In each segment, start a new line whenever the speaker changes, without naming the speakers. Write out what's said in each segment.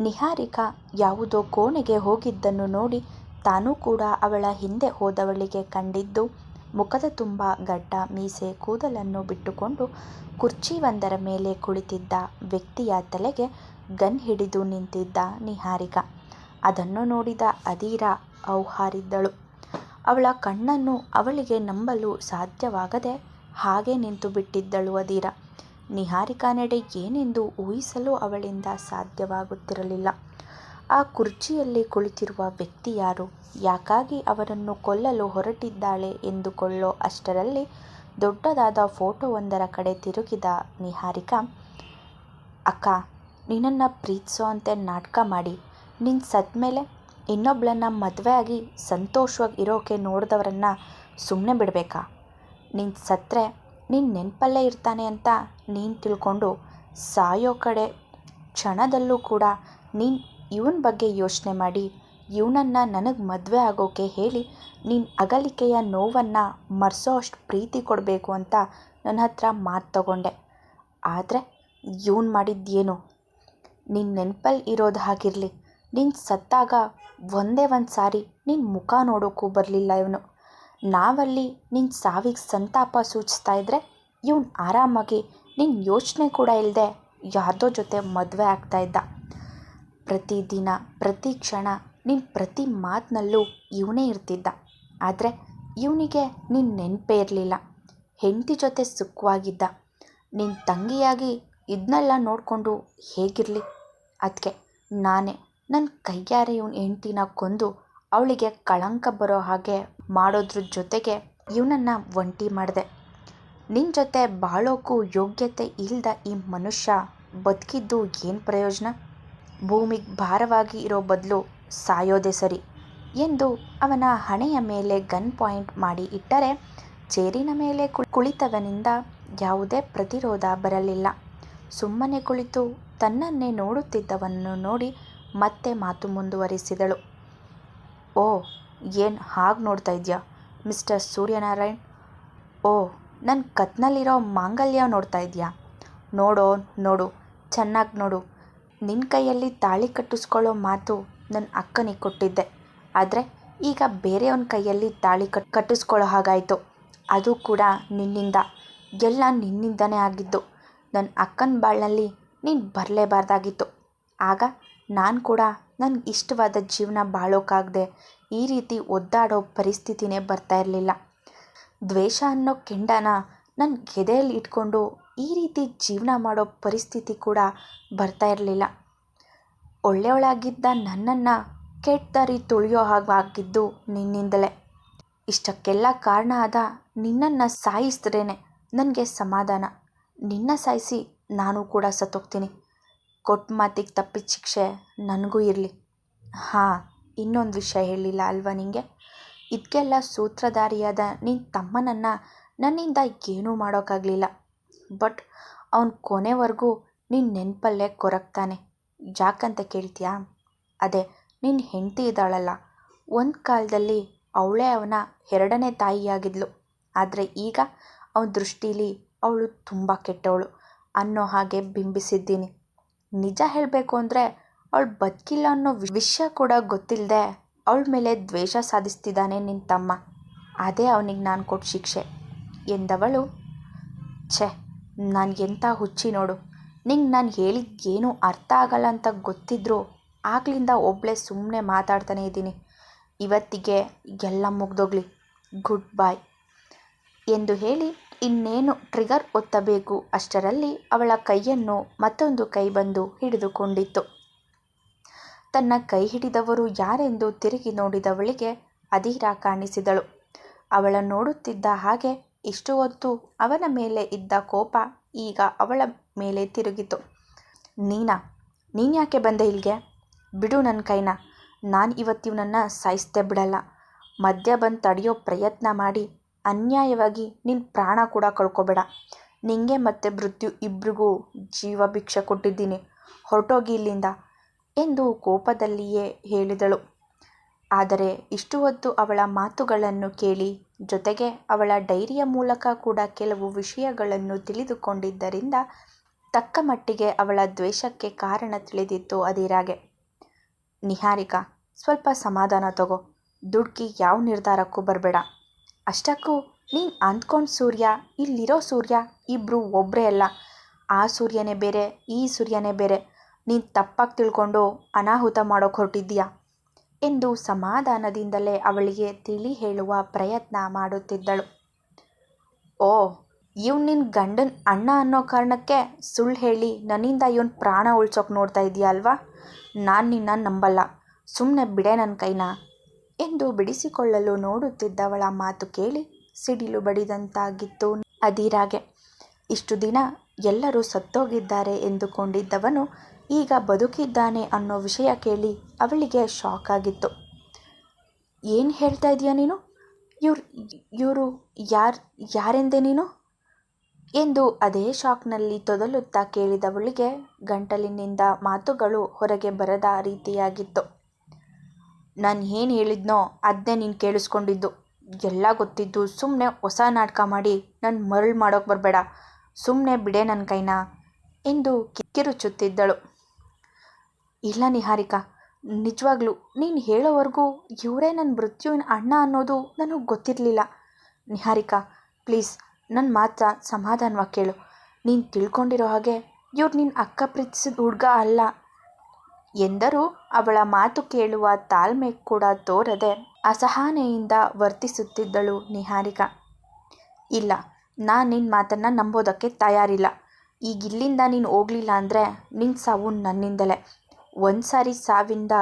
ನಿಹಾರಿಕಾ ಯಾವುದೋ ಕೋಣೆಗೆ ಹೋಗಿದ್ದನ್ನು ನೋಡಿ ತಾನೂ ಕೂಡ ಅವಳ ಹಿಂದೆ ಹೋದವಳಿಗೆ ಕಂಡಿದ್ದು. ಮುಖದ ತುಂಬ ಗಡ್ಡ ಮೀಸೆ ಕೂದಲನ್ನು ಬಿಟ್ಟುಕೊಂಡು ಕುರ್ಚಿಯೊಂದರ ಮೇಲೆ ಕುಳಿತಿದ್ದ ವ್ಯಕ್ತಿಯ ತಲೆಗೆ ಗನ್ ಹಿಡಿದು ನಿಂತಿದ್ದ ನಿಹಾರಿಕಾ. ಅದನ್ನು ನೋಡಿದ ಅದೀರ ಔಹಾರಿದ್ದಳು ಅವಳ ಕಣ್ಣನ್ನು ಅವಳಿಗೆ ನಂಬಲು ಸಾಧ್ಯವಾಗದೆ ಹಾಗೇ ನಿಂತುಬಿಟ್ಟಿದ್ದಳು ಅದೀರ. ನಿಹಾರಿಕಾನೆಡೆ ಏನೆಂದು ಊಹಿಸಲು ಅವಳಿಂದ ಸಾಧ್ಯವಾಗುತ್ತಿರಲಿಲ್ಲ. ಆ ಕುರ್ಚಿಯಲ್ಲಿ ಕುಳಿತಿರುವ ವ್ಯಕ್ತಿ ಯಾರು? ಯಾಕಾಗಿ ಅವರನ್ನು ಕೊಲ್ಲಲು ಹೊರಟಿದ್ದಾಳೆ ಎಂದುಕೊಳ್ಳೋ ಅಷ್ಟರಲ್ಲಿ ದೊಡ್ಡದಾದ ಫೋಟೋವೊಂದರ ಕಡೆ ತಿರುಗಿದ ನಿಹಾರಿಕಾ, ಅಕ್ಕ ನಿನ್ನನ್ನು ಪ್ರೀತಿಸೋ ಅಂತೆ ನಾಟಕ ಮಾಡಿ ನಿನ್ನ ಸತ್ಮೇಲೆ ಇನ್ನೊಬ್ಳನ್ನ ಮದುವೆ ಆಗಿ ಸಂತೋಷವಾಗಿ ಇರೋಕೆ ನೋಡಿದವರನ್ನು ಸುಮ್ಮನೆ ಬಿಡಬೇಕಾ ನಿನ್ನ ಸತ್ರೆ ನಿನ್ ನೆನಪಲ್ಲೇ ಇರ್ತಾನೆ ಅಂತ ನೀನು ತಿಳ್ಕೊಂಡು ಸಾಯೋ ಕಡೆ ಕ್ಷಣದಲ್ಲೂ ಕೂಡ ನೀನು ಇವನ ಬಗ್ಗೆ ಯೋಚನೆ ಮಾಡಿ, ಇವನನ್ನು ನನಗೆ ಮದುವೆ ಆಗೋಕೆ ಹೇಳಿ ನಿನ್ ಅಗಲಿಕೆಯ ನೋವನ್ನು ಮರೆಸೋ ಅಷ್ಟು ಪ್ರೀತಿ ಕೊಡಬೇಕು ಅಂತ ನನ್ಹತ್ರ ಮಾತು ತಗೊಂಡೆ. ಆದರೆ ಇವನು ಮಾಡಿದ್ ಏನು? ನಿನ್ನ ನೆನಪಲ್ಲಿ ಇರೋದು ಹಾಗಿರಲಿ, ನೀನ್ ಸತ್ತಾಗ ಒಂದೇ ಒಂದು ಸಾರಿ ನಿನ್ನ ಮುಖ ನೋಡೋಕ್ಕೂ ಬರಲಿಲ್ಲ ಇವ್ನು. ನಾವಲ್ಲಿ ನಿನ್ನ ಸಾವಿಗೆ ಸಂತಾಪ ಸೂಚಿಸ್ತಾ ಇದ್ದರೆ ಇವ್ನು ಆರಾಮಾಗಿ ನಿನ್ನ ಯೋಚನೆ ಕೂಡ ಇಲ್ಲದೆ ಯಾರ್ದೋ ಜೊತೆ ಮದುವೆ ಆಗ್ತಾ ಇದ್ದ. ಪ್ರತಿ ದಿನ ಪ್ರತಿ ಕ್ಷಣ ನಿನ್ನ ಪ್ರತಿ ಮಾತ್ನಲ್ಲೂ ಇವನೇ ಇರ್ತಿದ್ದ. ಆದರೆ ಇವನಿಗೆ ನಿನ್ನ ನೆನಪೇ ಇರಲಿಲ್ಲ ಹೆಂಡತಿ ಜೊತೆ ಸುಖವಾಗಿದ್ದ ನಿನ್ನ ತಂಗಿಯಾಗಿ ಇದನ್ನೆಲ್ಲ ನೋಡಿಕೊಂಡು ಹೇಗಿರಲಿ ಅದಕ್ಕೆ ನಾನೇ ನನ್ನ ಕೈಯಾರೆ ಇವನ ಹೆಂಡ್ತಿನ ಕೊಂದು ಅವಳಿಗೆ ಕಳಂಕ ಬರೋ ಹಾಗೆ ಮಾಡೋದ್ರ ಜೊತೆಗೆ ಇವನನ್ನು ಒಂಟಿ ಮಾಡಿದೆ ನಿನ್ನ ಜೊತೆ ಬಾಳೋಕ್ಕೂ ಯೋಗ್ಯತೆ ಇಲ್ಲದ ಈ ಮನುಷ್ಯ ಬದುಕಿದ್ದು ಏನು ಪ್ರಯೋಜನ ಭೂಮಿಗೆ ಭಾರವಾಗಿ ಇರೋ ಬದಲು ಸಾಯೋದೆ ಸರಿ ಎಂದು ಅವನ ಹಣೆಯ ಮೇಲೆ ಗನ್ ಪಾಯಿಂಟ್ ಮಾಡಿ ಇಟ್ಟರೆ ಚೇರಿನ ಮೇಲೆ ಕುಳಿತವನಿಂದ ಯಾವುದೇ ಪ್ರತಿರೋಧ ಬರಲಿಲ್ಲ. ಸುಮ್ಮನೆ ಕುಳಿತು ತನ್ನನ್ನೇ ನೋಡುತ್ತಿದ್ದವನನ್ನು ನೋಡಿ ಮತ್ತೆ ಮಾತು ಮುಂದುವರಿಸಿದಳು. ಓ ಏನ್ ಹಾಗೆ ನೋಡ್ತಾ ಇದೆಯಾ ಮಿಸ್ಟರ್ ಸೂರ್ಯನಾರಾಯಣ್? ಓ ನನ್ನ ಕತ್ನಲ್ಲಿರೋ ಮಾಂಗಲ್ಯ ನೋಡ್ತಾ ಇದೆಯಾ ನೋಡೋ, ನೋಡು, ಚೆನ್ನಾಗಿ ನೋಡು. ನಿನ್ನ ಕೈಯಲ್ಲಿ ತಾಳಿ ಕಟ್ಟಿಸ್ಕೊಳ್ಳೋ ಮಾತು ನನ್ನ ಅಕ್ಕನಿಗೆ ಕೊಟ್ಟಿದ್ದೆ. ಆದರೆ ಈಗ ಬೇರೆಯವನ ಕೈಯಲ್ಲಿ ತಾಳಿ ಕಟ್, ಕಟ್ಟಿಸ್ಕೊಳ್ಳೋ ಹಾಗಾಯಿತು ಅದು ಕೂಡ ನಿನ್ನಿಂದ. ಎಲ್ಲ ನಿನ್ನಿಂದನೇ ಆಗಿದ್ದು. ನನ್ನ ಅಕ್ಕನ ಬಾಳಲ್ಲಿ ನೀನು ಬರಲೇಬಾರ್ದಾಗಿತ್ತು ಆಗ ನಾನ್ ಕೂಡ ನನ್ಗೆ ಇಷ್ಟವಾದ ಜೀವನ ಬಾಳೋಕ್ಕಾಗದೆ ಈ ರೀತಿ ಒದ್ದಾಡೋ ಪರಿಸ್ಥಿತಿನೇ ಬರ್ತಾ ಇರಲಿಲ್ಲ ದ್ವೇಷ ಅನ್ನೋ ಕೆಂಡನ ನನ್ನ ಗೆದೆಯಲ್ಲಿ ಇಟ್ಕೊಂಡು ಈ ರೀತಿ ಜೀವನ ಮಾಡೋ ಪರಿಸ್ಥಿತಿ ಕೂಡ ಬರ್ತಾ ಇರಲಿಲ್ಲ ಒಳ್ಳೆಯವಳಾಗಿದ್ದ ನನ್ನನ್ನು ಕೆಟ್ಟದಾರಿ ತುಳಿಯೋ ಹಾಗಾಗಿದ್ದು ನಿನ್ನಿಂದಲೇ. ಇಷ್ಟಕ್ಕೆಲ್ಲ ಕಾರಣ ಆದ ನಿನ್ನನ್ನು ಸಾಯಿಸಿದ್ರೇನೆ ನನಗೆ ಸಮಾಧಾನ. ನಿನ್ನ ಸಾಯಿಸಿ ನಾನು ಕೂಡ ಸತ್ತೋಗ್ತೀನಿ. ಕೊಟ್ಟ್ ಮಾತಿಗೆ ತಪ್ಪಿದ ಶಿಕ್ಷೆ ನನಗೂ ಇರಲಿ ಹಾಂ, ಇನ್ನೊಂದು ವಿಷಯ ಹೇಳಿಲ್ಲ ಅಲ್ವಾ ನಿಂಗೆ? ಇದಕ್ಕೆಲ್ಲ ಸೂತ್ರಧಾರಿಯಾದ ನಿನ್ನ ತಮ್ಮನನ್ನು ನನ್ನಿಂದ ಏನೂ ಮಾಡೋಕ್ಕಾಗಲಿಲ್ಲ ಬಟ್ ಅವ್ನು ಕೊನೆವರೆಗೂ ನಿನ್ನ ನೆನಪಲ್ಲೇ ಕೊರಗ್ತಾನೆ. ಯಾಕಂತ ಕೇಳ್ತೀಯಾ ಅದೇ ನಿನ್ನ ಹೆಂಡತಿ ಇದ್ದಾಳಲ್ಲ ಒಂದು ಕಾಲದಲ್ಲಿ ಅವಳೇ ಅವನ ಎರಡನೇ ತಾಯಿಯಾಗಿದ್ಲು. ಆದರೆ ಈಗ ಅವನ ದೃಷ್ಟಿಲಿ ಅವಳು ತುಂಬ ಕೆಟ್ಟವಳು ಅನ್ನೋ ಹಾಗೆ ಬಿಂಬಿಸಿದ್ದೀನಿ. ನಿಜ ಹೇಳಬೇಕು ಅಂದರೆ ಅವಳು ಬದುಕಿಲ್ಲ ಅನ್ನೋ ವಿಷಯ ಕೂಡ ಗೊತ್ತಿಲ್ಲದೆ ಅವಳ ಮೇಲೆ ದ್ವೇಷ ಸಾಧಿಸ್ತಿದ್ದಾನೆ ನಿನ್ನ ತಮ್ಮ. ಅದೇ ಅವನಿಗೆ ನಾನು ಕೊಟ್ಟ ಶಿಕ್ಷೆ ಎಂದವಳು. ಛೆ, ನಾನು ಎಂಥ ಹುಚ್ಚಿ ನೋಡು. ನಿಂಗೆ ನಾನು ಹೇಳಿದ್ ಏನೂ ಅರ್ಥ ಆಗಲ್ಲ ಅಂತ ಗೊತ್ತಿದ್ರೂ ಆಗ್ಲಿಂದ ಒಬ್ಳೆ ಸುಮ್ಮನೆ ಮಾತಾಡ್ತಾನೆ ಇದ್ದೀನಿ ಇವತ್ತಿಗೆ ಎಲ್ಲ ಮುಗ್ದೋಗ್ಲಿ. ಗುಡ್ ಬಾಯ್ ಎಂದು ಹೇಳಿ ಇನ್ನೇನು ಟ್ರಿಗರ್ ಒತ್ತಬೇಕು ಅಷ್ಟರಲ್ಲಿ ಅವಳ ಕೈಯನ್ನು ಮತ್ತೊಂದು ಕೈ ಬಂದು ಹಿಡಿದುಕೊಂಡಿತ್ತು. ತನ್ನ ಕೈ ಹಿಡಿದವರು ಯಾರೆಂದು ತಿರುಗಿ ನೋಡಿದವಳಿಗೆ ಅಧೀರ ಕಾಣಿಸಿದಳು. ಅವಳ ನೋಡುತ್ತಿದ್ದ ಹಾಗೆ ಇಷ್ಟು ಹೊತ್ತು ಅವನ ಮೇಲೆ ಇದ್ದ ಕೋಪ ಈಗ ಅವಳ ಮೇಲೆ ತಿರುಗಿತು. ನೀನಾ? ನೀನ್ಯಾಕೆ ಬಂದೆ ಇಲ್ಲಿಗೆ ಬಿಡು ನನ್ನ ಕೈನ. ನಾನು ಇವತ್ತಿವನನ್ನು ಸಾಯಿಸ್ದೇ ಬಿಡಲ್ಲ. ಮಧ್ಯ ಬಂದು ತಡೆಯೋ ಪ್ರಯತ್ನ ಮಾಡಿ ಅನ್ಯಾಯವಾಗಿ ನಿನ್ನ ಪ್ರಾಣ ಕೂಡ ಕಳ್ಕೊಬೇಡ ನಿಂಗೆ ಮತ್ತೆ ಮೃತ್ಯು ಇಬ್ರಿಗೂ ಜೀವಭಿಕ್ಷೆ ಕೊಟ್ಟಿದ್ದೀನಿ. ಹೊರಟೋಗಿ ಇಲ್ಲಿಂದ ಎಂದು ಕೋಪದಲ್ಲಿಯೇ ಹೇಳಿದಳು. ಆದರೆ ಇಷ್ಟು ಹೊತ್ತು ಅವಳ ಮಾತುಗಳನ್ನು ಕೇಳಿ ಜೊತೆಗೆ ಅವಳ ಡೈರಿಯ ಮೂಲಕ ಕೂಡ ಕೆಲವು ವಿಷಯಗಳನ್ನು ತಿಳಿದುಕೊಂಡಿದ್ದರಿಂದ ತಕ್ಕ ಮಟ್ಟಿಗೆ ಅವಳ ದ್ವೇಷಕ್ಕೆ ಕಾರಣ ತಿಳಿದಿತ್ತು ಅದಿರಾಗೆ ನಿಹಾರಿಕಾ, ಸ್ವಲ್ಪ ಸಮಾಧಾನ ತಗೋ ದುಡ್ಕಿ ಯಾವ ನಿರ್ಧಾರಕ್ಕೂ ಬರಬೇಡ ಅಷ್ಟಕ್ಕೂ ನೀನು ಅಂದ್ಕೊಂಡು ಸೂರ್ಯ, ಇಲ್ಲಿರೋ ಸೂರ್ಯ ಇಬ್ಬರು ಒಬ್ಬರೇ ಅಲ್ಲ. ಆ ಸೂರ್ಯನೇ ಬೇರೆ, ಈ ಸೂರ್ಯನೇ ಬೇರೆ. ನೀನು ತಪ್ಪಾಗಿ ತಿಳ್ಕೊಂಡು ಅನಾಹುತ ಮಾಡೋಕೆ ಹೊರಟಿದ್ದೀಯಾ? ಎಂದು ಸಮಾಧಾನದಿಂದಲೇ ಅವಳಿಗೆ ತಿಳಿ ಹೇಳುವ ಪ್ರಯತ್ನ ಮಾಡುತ್ತಿದ್ದಳು. ಓ, ಇವ್ನು ನಿನ್ನ ಗಂಡನ ಅಣ್ಣ ಅನ್ನೋ ಕಾರಣಕ್ಕೆ ಸುಳ್ಳು ಹೇಳಿ ನನ್ನಿಂದ ಇವನ್ ಪ್ರಾಣ ಉಳ್ಸೋಕೆ ನೋಡ್ತಾ ಇದೀಯ ಅಲ್ವಾ? ನಾನು ನಿನ್ನ ನಂಬಲ್ಲ. ಸುಮ್ಮನೆ ಬಿಡೆ ನನ್ನ ಕೈನ. ಎಂದು ಬಿಡಿಸಿಕೊಳ್ಳಲು ನೋಡುತ್ತಿದ್ದವಳ ಮಾತು ಕೇಳಿ ಸಿಡಿಲು ಬಡಿದಂತಾಗಿತ್ತು ಅದಿರಾಗೆ ಇಷ್ಟು ದಿನ ಎಲ್ಲರೂ ಸತ್ತೋಗಿದ್ದಾರೆ ಎಂದುಕೊಂಡಿದ್ದವನು ಈಗ ಬದುಕಿದ್ದಾನೆ ಅನ್ನೋ ವಿಷಯ ಕೇಳಿ ಅವಳಿಗೆ ಶಾಕ್ ಆಗಿತ್ತು. ಏನು ಹೇಳ್ತಾ ಇದೀಯ ನೀನು? ಇವ್ರು, ಇವರು ಯಾರು, ಯಾರೆಂದೆ ನೀನು? ಎಂದು ಅದೇ ಶಾಕ್ನಲ್ಲಿ ತೊದಲುತ್ತಾ ಕೇಳಿದವಳಿಗೆ ಗಂಟಲಿನಿಂದ ಮಾತುಗಳು ಹೊರಗೆ ಬರದ ರೀತಿಯಾಗಿತ್ತು. ನಾನು ಏನು ಹೇಳಿದ್ನೋ ಅದನ್ನೇ ನೀನು ಕೇಳಿಸ್ಕೊಂಡಿದ್ದು. ಎಲ್ಲ ಗೊತ್ತಿದ್ದು ಸುಮ್ಮನೆ ಹೊಸ ನಾಟಕ ಮಾಡಿ ನನ್ನ ಮರಳು ಮಾಡೋಕೆ ಬರಬೇಡ. ಸುಮ್ಮನೆ ಬಿಡೆ ನನ್ನ ಕೈನ ಎಂದು ಕಿಕ್ಕಿರುಚುತ್ತಿದ್ದಳು. ಇಲ್ಲ ನಿಹಾರಿಕಾ, ನಿಜವಾಗ್ಲೂ ನೀನು ಹೇಳೋವರೆಗೂ ಇವರೇ ನನ್ನ ಮೃತ್ಯುವಿನ ಅಣ್ಣ ಅನ್ನೋದು ನನಗೆ ಗೊತ್ತಿರಲಿಲ್ಲ. ನಿಹಾರಿಕಾ, ಪ್ಲೀಸ್ ನನ್ನ ಮಾತ್ರ ಸಮಾಧಾನವಾಗಿ ಕೇಳು. ನೀನು ತಿಳ್ಕೊಂಡಿರೋ ಹಾಗೆ ಇವ್ರು ನಿನ್ನ ಅಕ್ಕ ಪ್ರೀತಿಸಿದ ಹುಡುಗ ಅಲ್ಲ. ಎಂದರೂ ಅವಳ ಮಾತು ಕೇಳುವ ತಾಳ್ಮೆ ಕೂಡ ತೋರದೆ ಅಸಹನೆಯಿಂದ ವರ್ತಿಸುತ್ತಿದ್ದಳು ನಿಹಾರಿಕಾ. ಇಲ್ಲ, ನಾನು ನಿನ್ನ ಮಾತನ್ನು ನಂಬೋದಕ್ಕೆ ತಯಾರಿಲ್ಲ. ಈಗಿಲ್ಲಿಂದ ನೀನು ಹೋಗಲಿಲ್ಲ ಅಂದರೆ ನಿನ್ನ ಸಾವು ನನ್ನಿಂದಲೇ. ಒಂದು ಸಾರಿ ಸಾವಿಂದ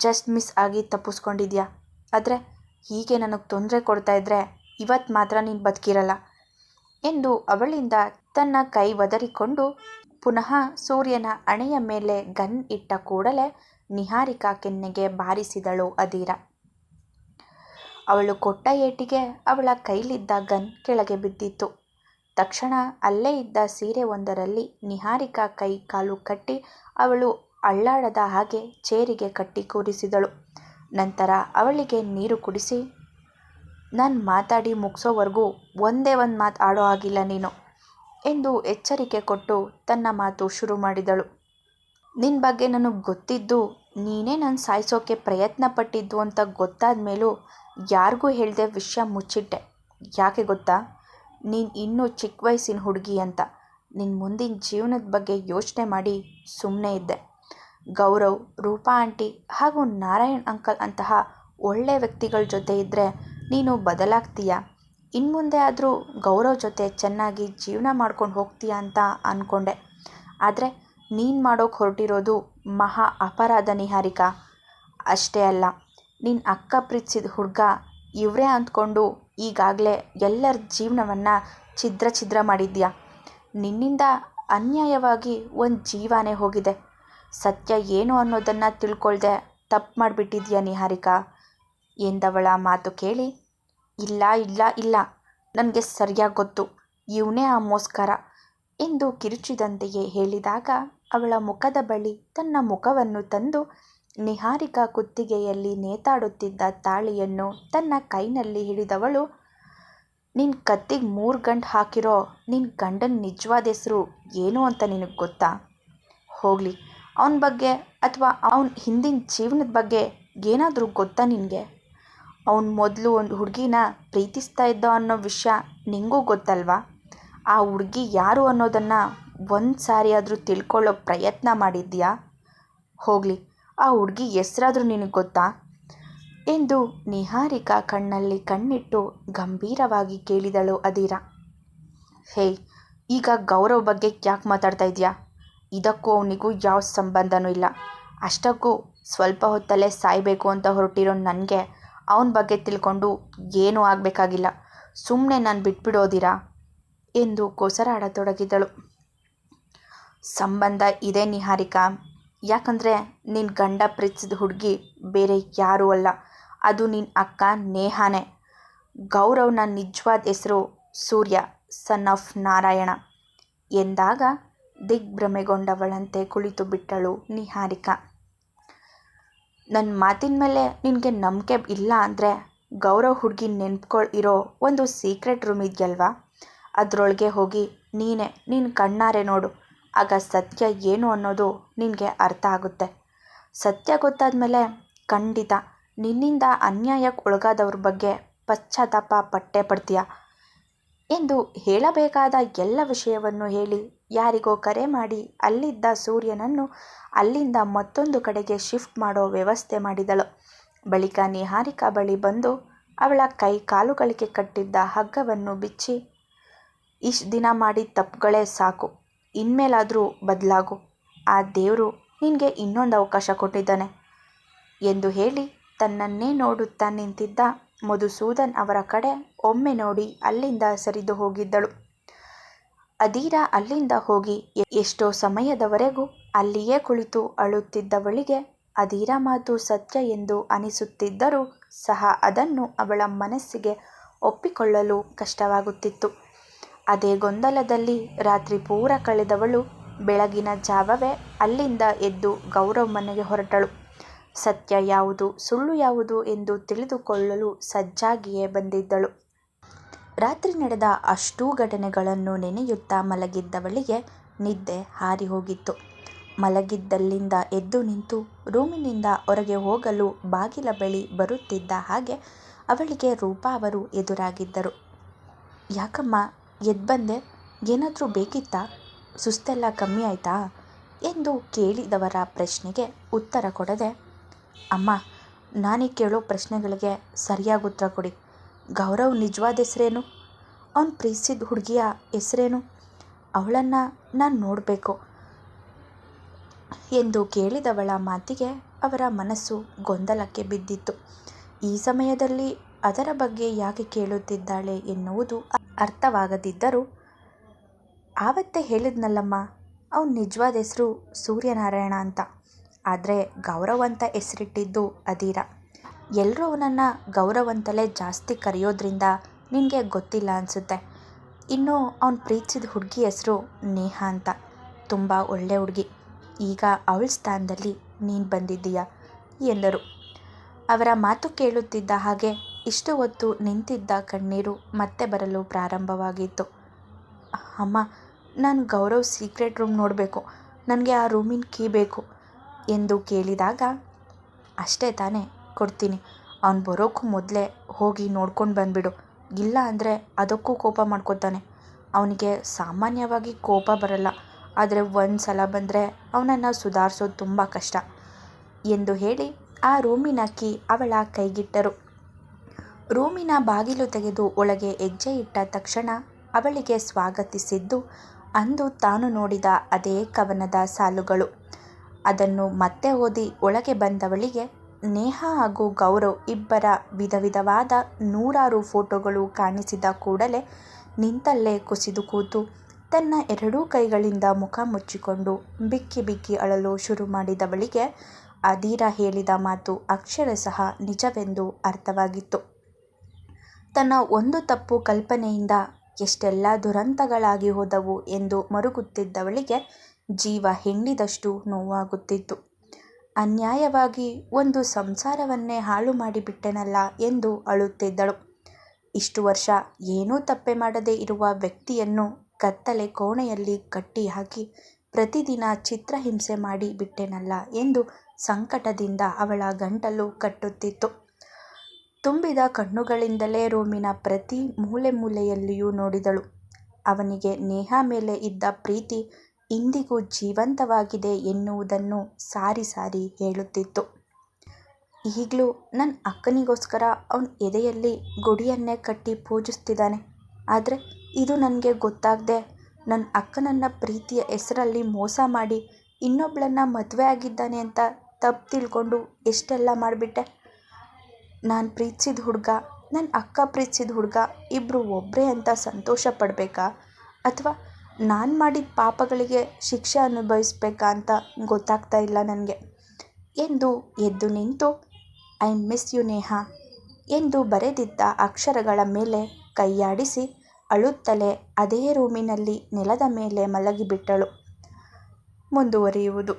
ಜಸ್ಟ್ ಮಿಸ್ ಆಗಿ ತಪ್ಪಿಸ್ಕೊಂಡಿದ್ಯಾ? ಆದರೆ ಹೀಗೆ ನನಗೆ ತೊಂದರೆ ಕೊಡ್ತಾ ಇದ್ದರೆ ಇವತ್ತು ಮಾತ್ರ ನೀನು ಬದುಕಿರಲ್ಲ ಎಂದು ಅವಳಿಂದ ತನ್ನ ಕೈ ಒದರಿಕೊಂಡು ಪುನಃ ಸೂರ್ಯನ ಹಣೆಯ ಮೇಲೆ ಗನ್ ಇಟ್ಟ ಕೂಡಲೇ ನಿಹಾರಿಕಾ ಕೆನ್ನೆಗೆ ಬಾರಿಸಿದಳು ಅಧೀರ. ಅವಳು ಕೊಟ್ಟ ಏಟಿಗೆ ಅವಳ ಕೈಲಿದ್ದ ಗನ್ ಕೆಳಗೆ ಬಿದ್ದಿತ್ತು. ತಕ್ಷಣ ಅಲ್ಲೇ ಇದ್ದ ಸೀರೆ ಒಂದರಲ್ಲಿ ನಿಹಾರಿಕಾ ಕೈ ಕಾಲು ಕಟ್ಟಿ ಅವಳು ಅಳ್ಳಾಡದ ಹಾಗೆ ಚೇರಿಗೆ ಕಟ್ಟಿ ಕೂರಿಸಿದಳು. ನಂತರ ಅವಳಿಗೆ ನೀರು ಕುಡಿಸಿ, ನಾನು ಮಾತಾಡಿ ಮುಗಿಸೋವರೆಗೂ ಒಂದೇ ಒಂದು ಮಾತು ಆಡೋ ಆಗಿಲ್ಲ ನೀನು. ಎಂದು ಎಚ್ಚರಿಕೆ ಕೊಟ್ಟು ತನ್ನ ಮಾತು ಶುರು ಮಾಡಿದಳು. ನಿನ್ನ ಬಗ್ಗೆ ನನಗೆ ಗೊತ್ತಿದ್ದು ನೀನೇ ನಾನು ಸಾಯಿಸೋಕೆ ಪ್ರಯತ್ನ ಪಟ್ಟಿದ್ದು ಅಂತ ಗೊತ್ತಾದ ಮೇಲೂ ಯಾರಿಗೂ ಹೇಳ್ದೆ ವಿಷಯ ಮುಚ್ಚಿಟ್ಟೆ. ಯಾಕೆ ಗೊತ್ತಾ? ನೀನು ಇನ್ನೂ ಚಿಕ್ಕ ವಯಸ್ಸಿನ ಹುಡುಗಿ ಅಂತ. ನಿನ್ನ ಮುಂದಿನ ಜೀವನದ ಬಗ್ಗೆ ಯೋಚನೆ ಮಾಡಿ ಸುಮ್ಮನೆ ಇದ್ದೆ. ಗೌರವ್, ರೂಪಾ ಆಂಟಿ ಹಾಗೂ ನಾರಾಯಣ್ ಅಂಕಲ್ ಅಂತಹ ಒಳ್ಳೆಯ ವ್ಯಕ್ತಿಗಳ ಜೊತೆ ಇದ್ದರೆ ನೀನು ಬದಲಾಗ್ತೀಯ? ಇನ್ನು ಮುಂದೆ ಆದರೂ ಗೌರವ್ ಜೊತೆ ಚೆನ್ನಾಗಿ ಜೀವನ ಮಾಡ್ಕೊಂಡು ಹೋಗ್ತೀಯ ಅಂತ ಅಂದ್ಕೊಂಡೆ ಆದರೆ ನೀನು ಮಾಡೋಕೆ ಹೊರಟಿರೋದು ಮಹಾ ಅಪರಾಧ ನಿಹಾರಿಕಾ. ಅಷ್ಟೇ ಅಲ್ಲ ನಿನ್ನ ಅಕ್ಕ ಪ್ರೀತಿಸಿದ ಹುಡುಗ ಇವರೇ ಅಂದ್ಕೊಂಡು ಈಗಾಗಲೇ ಎಲ್ಲರ ಜೀವನವನ್ನು ಛಿದ್ರ ಛಿದ್ರ ಮಾಡಿದ್ಯಾ? ನಿನ್ನಿಂದ ಅನ್ಯಾಯವಾಗಿ ಒಂದು ಜೀವನೇ ಹೋಗಿದೆ. ಸತ್ಯ ಏನು ಅನ್ನೋದನ್ನು ತಿಳ್ಕೊಳ್ದೆ ತಪ್ಪು ಮಾಡಿಬಿಟ್ಟಿದ್ಯಾ ನಿಹಾರಿಕಾ? ಎಂದವಳ ಮಾತು ಕೇಳಿ ಇಲ್ಲ ಇಲ್ಲ ಇಲ್ಲ. ನನಗೆ ಸರಿಯಾಗಿ ಗೊತ್ತು. ಇವನೇ ಆ ಮೋಸ್ಕರ ಎಂದು ಕಿರುಚಿದಂತೆಯೇ ಹೇಳಿದಾಗ ಅವಳ ಮುಖದ ಬಳಿ ತನ್ನ ಮುಖವನ್ನು ತಂದು ನಿಹಾರಿಕಾ ಕುತ್ತಿಗೆಯಲ್ಲಿ ನೇತಾಡುತ್ತಿದ್ದ ತಾಳಿಯನ್ನು ತನ್ನ ಕೈನಲ್ಲಿ ಹಿಡಿದವಳು ನಿನ್ನ ಕತ್ತಿಗೆ ಮೂರು ಗಂಟು ಹಾಕಿರೋ ನಿನ್ನ ಗಂಡನ ನಿಜವಾದ ಹೆಸರು ಏನು ಅಂತ ನಿನಗೆ ಗೊತ್ತಾ? ಹೋಗಲಿ, ಅವನ ಬಗ್ಗೆ ಅಥವಾ ಅವನ ಹಿಂದಿನ ಜೀವನದ ಬಗ್ಗೆ ಏನಾದರೂ ಗೊತ್ತಾ ನಿನಗೆ? ಅವನು ಮೊದಲು ಒಂದು ಹುಡುಗಿನ ಪ್ರೀತಿಸ್ತಾ ಇದ್ದ ಅನ್ನೋ ವಿಷಯ ನಿಂಗೂ ಗೊತ್ತಲ್ವಾ? ಆ ಹುಡುಗಿ ಯಾರು ಅನ್ನೋದನ್ನು ಒಂದು ಸಾರಿ ಆದರೂ ತಿಳ್ಕೊಳ್ಳೋ ಪ್ರಯತ್ನ ಮಾಡಿದ್ಯಾ? ಹೋಗಲಿ, ಆ ಹುಡುಗಿ ಹೆಸರಾದರೂ ನಿನಗೆ ಗೊತ್ತಾ? ಎಂದು ನಿಹಾರಿಕಾ ಕಣ್ಣಲ್ಲಿ ಕಣ್ಣಿಟ್ಟು ಗಂಭೀರವಾಗಿ ಕೇಳಿದಳು ಅದೀರ ಹೇ, ಈಗ ಗೌರವ್ ಬಗ್ಗೆ ಯಾಕೆ ಮಾತಾಡ್ತಾ ಇದೆಯಾ? ಇದಕ್ಕೂ ಅವನಿಗೂ ಯಾವ ಸಂಬಂಧನೂ ಇಲ್ಲ. ಅಷ್ಟಕ್ಕೂ ಸ್ವಲ್ಪ ಹೊತ್ತಲ್ಲೇ ಸಾಯಬೇಕು ಅಂತ ಹೊರಟಿರೋ ನನಗೆ ಅವನ ಬಗ್ಗೆ ತಿಳ್ಕೊಂಡು ಏನೂ ಆಗಬೇಕಾಗಿಲ್ಲ. ಸುಮ್ಮನೆ ನಾನು ಬಿಟ್ಬಿಡೋದಿರಾ? ಎಂದು ಕೊಸರಾಡತೊಡಗಿದಳು ಸಂಬಂಧ ಇದೆ ನಿಹಾರಿಕಾ. ಯಾಕಂದರೆ ನಿನ್ನ ಗಂಡ ಪ್ರೀತಿಸಿದ ಹುಡುಗಿ ಬೇರೆ ಯಾರೂ ಅಲ್ಲ. ಅದು ನಿನ್ನ ಅಕ್ಕ ನೇಹಾನೇ. ಗೌರವ್ನ ನಿಜವಾದ ಹೆಸರು ಸೂರ್ಯ ಸನ್ ಆಫ್ ನಾರಾಯಣ ಎಂದಾಗ ದಿಗ್ಭ್ರಮೆಗೊಂಡವಳಂತೆ ಕುಳಿತು ಬಿಟ್ಟಳು ನಿಹಾರಿಕಾ. ನನ್ನ ಮಾತಿನ ಮೇಲೆ ನಿನಗೆ ನಂಬಿಕೆ ಇಲ್ಲ ಅಂದರೆ ಗೌರವ್ ಹುಡುಗಿ ನೆನ್ಪುಗಳು ಇರೋ ಒಂದು ಸೀಕ್ರೆಟ್ ರೂಮ್ ಇದೆಯಲ್ವಾ? ಅದರೊಳಗೆ ಹೋಗಿ, ನೀನೇ ನಿನ್ನ ಕಣ್ಣಾರೆ ನೋಡು. ಆಗ ಸತ್ಯ ಏನು ಅನ್ನೋದು ನಿನಗೆ ಅರ್ಥ ಆಗುತ್ತೆ. ಸತ್ಯ ಗೊತ್ತಾದ ಮೇಲೆ ಖಂಡಿತ ನಿನ್ನಿಂದ ಅನ್ಯಾಯಕ್ಕೆ ಒಳಗಾದವ್ರ ಬಗ್ಗೆ ಪಶ್ಚಾತ್ತಾಪ ಪಟ್ಟೇ ಪಡ್ತೀಯ? ಎಂದು ಹೇಳಬೇಕಾದ ಎಲ್ಲ ವಿಷಯವನ್ನು ಹೇಳಿ, ಯಾರಿಗೋ ಕರೆ ಮಾಡಿ ಅಲ್ಲಿದ್ದ ಸೂರ್ಯನನ್ನು ಅಲ್ಲಿಂದ ಮತ್ತೊಂದು ಕಡೆಗೆ ಶಿಫ್ಟ್ ಮಾಡೋ ವ್ಯವಸ್ಥೆ ಮಾಡಿದಳು. ಬಳಿಕ ನಿಹಾರಿಕಾ ಬಳಿ ಬಂದು ಅವಳ ಕೈ ಕಾಲುಗಳಿಗೆ ಕಟ್ಟಿದ್ದ ಹಗ್ಗವನ್ನು ಬಿಚ್ಚಿ ಇಷ್ಟು ದಿನ ಮಾಡಿ ತಪ್ಪುಗಳೇ ಸಾಕು, ಇನ್ಮೇಲಾದರೂ ಬದಲಾಗು, ಆ ದೇವರು ನಿನಗೆ ಇನ್ನೊಂದು ಅವಕಾಶ ಕೊಟ್ಟಿದ್ದಾನೆ ಎಂದು ಹೇಳಿ ತನ್ನನ್ನೇ ನೋಡುತ್ತಾ ನಿಂತಿದ್ದ ಮಧುಸೂದನ್ ಅವರ ಕಡೆ ಒಮ್ಮೆ ನೋಡಿ ಅಲ್ಲಿಂದ ಸರಿದು ಹೋಗಿದ್ದಳು. ಅದೀರ ಅಲ್ಲಿಂದ ಹೋಗಿ ಎಷ್ಟೋ ಸಮಯದವರೆಗೂ ಅಲ್ಲಿಯೇ ಕುಳಿತು ಅಳುತ್ತಿದ್ದವಳಿಗೆ ಅದೀರ ಮಾತು ಸತ್ಯ ಎಂದು ಅನಿಸುತ್ತಿದ್ದರೂ ಸಹ ಅದನ್ನು ಅವಳ ಮನಸ್ಸಿಗೆ ಒಪ್ಪಿಕೊಳ್ಳಲು ಕಷ್ಟವಾಗುತ್ತಿತ್ತು. ಅದೇ ಗೊಂದಲದಲ್ಲಿ ರಾತ್ರಿ ಪೂರ ಕಳೆದವಳು ಬೆಳಗಿನ ಜಾವವೇ ಅಲ್ಲಿಂದ ಎದ್ದು ಗೌರವ್ ಮನೆಗೆ ಹೊರಟಳು. ಸತ್ಯ ಯಾವುದು, ಸುಳ್ಳು ಯಾವುದು ಎಂದು ತಿಳಿದುಕೊಳ್ಳಲು ಸಜ್ಜಾಗಿಯೇ ಬಂದಿದ್ದಳು. ರಾತ್ರಿ ನಡೆದ ಅಷ್ಟೂ ಘಟನೆಗಳನ್ನು ನೆನೆಯುತ್ತಾ ಮಲಗಿದ್ದವಳಿಗೆ ನಿದ್ದೆ ಹಾರಿ ಹೋಗಿತ್ತು ಮಲಗಿದ್ದಲ್ಲಿಂದ ಎದ್ದು ನಿಂತು ರೂಮಿನಿಂದ ಹೊರಗೆ ಹೋಗಲು ಬಾಗಿಲ ಬಳಿ ಬರುತ್ತಿದ್ದ ಹಾಗೆ ಅವಳಿಗೆ ರೂಪಾ ಅವರು ಎದುರಾಗಿದ್ದರು. ಯಾಕಮ್ಮ, ಎದ್ಬಂದೆ? ಬಂದೆ ಏನಾದರೂ ಬೇಕಿತ್ತಾ? ಸುಸ್ತೆಲ್ಲ ಕಮ್ಮಿ ಆಯ್ತಾ? ಎಂದು ಕೇಳಿದವರ ಪ್ರಶ್ನೆಗೆ ಉತ್ತರ ಕೊಡದೆ ಅಮ್ಮ, ನಾನೇ ಕೇಳೋ ಪ್ರಶ್ನೆಗಳಿಗೆ ಸರಿಯಾಗಿ ಉತ್ತರ ಕೊಡಿ. ಗೌರವ್ ನಿಜವಾದ ಹೆಸರೇನು? ಅವನು ಪ್ರೀತಿಸಿದ ಹುಡುಗಿಯ ಹೆಸರೇನು? ಅವಳನ್ನು ನಾನು ನೋಡಬೇಕು ಎಂದು ಕೇಳಿದವಳ ಮಾತಿಗೆ ಅವರ ಮನಸ್ಸು ಗೊಂದಲಕ್ಕೆ ಬಿದ್ದಿತ್ತು. ಈ ಸಮಯದಲ್ಲಿ ಅದರ ಬಗ್ಗೆ ಯಾಕೆ ಕೇಳುತ್ತಿದ್ದಾಳೆ ಎನ್ನುವುದು ಅರ್ಥವಾಗದಿದ್ದರೂ, ಆವತ್ತೇ ಹೇಳಿದ್ನಲ್ಲಮ್ಮ, ಅವನ ನಿಜವಾದ ಹೆಸರು ಸೂರ್ಯನಾರಾಯಣ ಅಂತ. ಆದರೆ ಗೌರವ್ ಅಂತ ಹೆಸರಿಟ್ಟಿದ್ದು ಅದೀರ ಎಲ್ಲರೂ ಅವನನ್ನು ಗೌರವ್ ಅಂತಲೇ ಜಾಸ್ತಿ ಕರೆಯೋದ್ರಿಂದ ನಿನಗೆ ಗೊತ್ತಿಲ್ಲ ಅನಿಸುತ್ತೆ. ಇನ್ನು ಅವನ ಪ್ರೀತಿಸಿದ ಹುಡುಗಿ ಹೆಸರು ನೇಹ ಅಂತ. ತುಂಬ ಒಳ್ಳೆ ಹುಡುಗಿ. ಈಗ ಅವಳ ಸ್ಥಾನದಲ್ಲಿ ನೀನು ಬಂದಿದ್ದೀಯ? ಎಂದರು ಅವರ ಮಾತು ಕೇಳುತ್ತಿದ್ದ ಹಾಗೆ ಇಷ್ಟು ಹೊತ್ತು ನಿಂತಿದ್ದ ಕಣ್ಣೀರು ಮತ್ತೆ ಬರಲು ಪ್ರಾರಂಭವಾಗಿತ್ತು. ಅಮ್ಮ, ನಾನು ಗೌರವ್ ಸೀಕ್ರೆಟ್ ರೂಮ್ ನೋಡಬೇಕು. ನನಗೆ ಆ ರೂಮಿನ ಕೀ ಬೇಕು. ಎಂದು ಕೇಳಿದಾಗ, ಅಷ್ಟೇ ತಾನೇ, ಕೊಡ್ತೀನಿ. ಅವ್ನು ಬರೋಕ್ಕೂ ಮೊದಲೇ ಹೋಗಿ ನೋಡ್ಕೊಂಡು ಬಂದುಬಿಡು. ಇಲ್ಲ ಅಂದರೆ ಅದಕ್ಕೂ ಕೋಪ ಮಾಡ್ಕೋತಾನೆ. ಅವನಿಗೆ ಸಾಮಾನ್ಯವಾಗಿ ಕೋಪ ಬರಲ್ಲ. ಆದರೆ ಒಂದು ಸಲ ಬಂದರೆ ಅವನನ್ನು ಸುಧಾರಿಸೋದು ತುಂಬ ಕಷ್ಟ ಎಂದು ಹೇಳಿ ಆ ರೂಮಿನ ಕೀ ಅವಳ ಕೈಗಿಟ್ಟರು. ರೂಮಿನ ಬಾಗಿಲು ತೆಗೆದು ಒಳಗೆ ಹೆಜ್ಜೆ ಇಟ್ಟ ತಕ್ಷಣ ಅವಳಿಗೆ ಸ್ವಾಗತಿಸಿದ್ದು ಅಂದು ತಾನು ನೋಡಿದ ಅದೇ ಕವನದ ಸಾಲುಗಳು. ಅದನ್ನು ಮತ್ತೆ ಓದಿ ಒಳಗೆ ಬಂದವಳಿಗೆ ನೇಹ ಹಾಗೂ ಗೌರವ್ ಇಬ್ಬರ ವಿಧ ವಿಧವಾದ ನೂರಾರು ಫೋಟೋಗಳು ಕಾಣಿಸಿದ ಕೂಡಲೇ ನಿಂತಲ್ಲೇ ಕುಸಿದು ಕೂತು ತನ್ನ ಎರಡೂ ಕೈಗಳಿಂದ ಮುಖ ಮುಚ್ಚಿಕೊಂಡು ಬಿಕ್ಕಿ ಬಿಕ್ಕಿ ಅಳಲು ಶುರು ಮಾಡಿದವಳಿಗೆ ಅಧೀರ ಹೇಳಿದ ಮಾತು ಅಕ್ಷರಶಃ ನಿಜವೆಂದು ಅರ್ಥವಾಗಿತ್ತು. ತನ್ನ ಒಂದು ತಪ್ಪು ಕಲ್ಪನೆಯಿಂದ ಎಷ್ಟೆಲ್ಲ ದುರಂತಗಳಾಗಿ ಹೋದವು ಎಂದು ಮರುಗುತ್ತಿದ್ದವಳಿಗೆ ಜೀವ ಹಿಂಡಿದಷ್ಟು ನೋವಾಗುತ್ತಿತ್ತು. ಅನ್ಯಾಯವಾಗಿ ಒಂದು ಸಂಸಾರವನ್ನೇ ಹಾಳು ಮಾಡಿಬಿಟ್ಟೆನಲ್ಲ ಎಂದು ಅಳುತ್ತಿದ್ದಳು. ಇಷ್ಟು ವರ್ಷ ಏನೂ ತಪ್ಪೆ ಮಾಡದೇ ಇರುವ ವ್ಯಕ್ತಿಯನ್ನು ಕತ್ತಲೆ ಕೋಣೆಯಲ್ಲಿ ಕಟ್ಟಿಹಾಕಿ ಪ್ರತಿದಿನ ಚಿತ್ರಹಿಂಸೆ ಮಾಡಿ ಬಿಟ್ಟೆನಲ್ಲ ಎಂದು ಸಂಕಟದಿಂದ ಅವಳ ಗಂಟಲು ಕಟ್ಟುತ್ತಿತ್ತು. ತುಂಬಿದ ಕಣ್ಣುಗಳಿಂದಲೇ ರೂಮಿನ ಪ್ರತಿ ಮೂಲೆ ಮೂಲೆಯಲ್ಲಿಯೂ ನೋಡಿದಳು. ಅವನಿಗೆ ನೇಹಾ ಮೇಲೆ ಇದ್ದ ಪ್ರೀತಿ ಇಂದಿಗೂ ಜೀವಂತವಾಗಿದೆ ಎನ್ನುವುದನ್ನು ಸಾರಿ ಸಾರಿ ಹೇಳುತ್ತಿತ್ತು. ಈಗಲೂ ನನ್ನ ಅಕ್ಕನಿಗೋಸ್ಕರ ಅವನ ಎದೆಯಲ್ಲಿ ಗುಡಿಯನ್ನೇ ಕಟ್ಟಿ ಪೂಜಿಸ್ತಿದ್ದಾನೆ ಆದರೆ ಇದು ನನಗೆ ಗೊತ್ತಾಗದೆ ನನ್ನ ಅಕ್ಕನನ್ನ ಪ್ರೀತಿಯ ಹೆಸರಲ್ಲಿ ಮೋಸ ಮಾಡಿ ಇನ್ನೊಬ್ಬಳನ್ನು ಮದುವೆ ಆಗಿದ್ದಾನೆ ಅಂತ ತಪ್ಪು ತಿಳ್ಕೊಂಡು ಎಷ್ಟೆಲ್ಲ ಮಾಡಿಬಿಟ್ಟೆ. ನಾನು ಪ್ರೀತಿಸಿದ ಹುಡುಗ ನನ್ನ ಅಕ್ಕ ಪ್ರೀತಿಸಿದ ಹುಡುಗ ಇಬ್ಬರು ಒಬ್ಬರೇ ಅಂತ ಸಂತೋಷ ಪಡಬೇಕಾ? ಅಥವಾ ನಾನು ಮಾಡಿದ ಪಾಪಗಳಿಗೆ ಶಿಕ್ಷೆ ಅನುಭವಿಸ್ಬೇಕಾ ಅಂತ ಗೊತ್ತಾಗ್ತಾ ಇಲ್ಲ ನನಗೆ. ಎಂದು ಎದ್ದು ನಿಂತು, ಐ ಮಿಸ್ ಯು ನೇಹ ಎಂದು ಬರೆದಿದ್ದ ಅಕ್ಷರಗಳ ಮೇಲೆ ಕೈಯಾಡಿಸಿ ಅಳುತ್ತಲೇ ಅದೇ ರೂಮಿನಲ್ಲಿ ನೆಲದ ಮೇಲೆ ಮಲಗಿಬಿಟ್ಟಳು. ಮುಂದುವರಿಯುವುದು.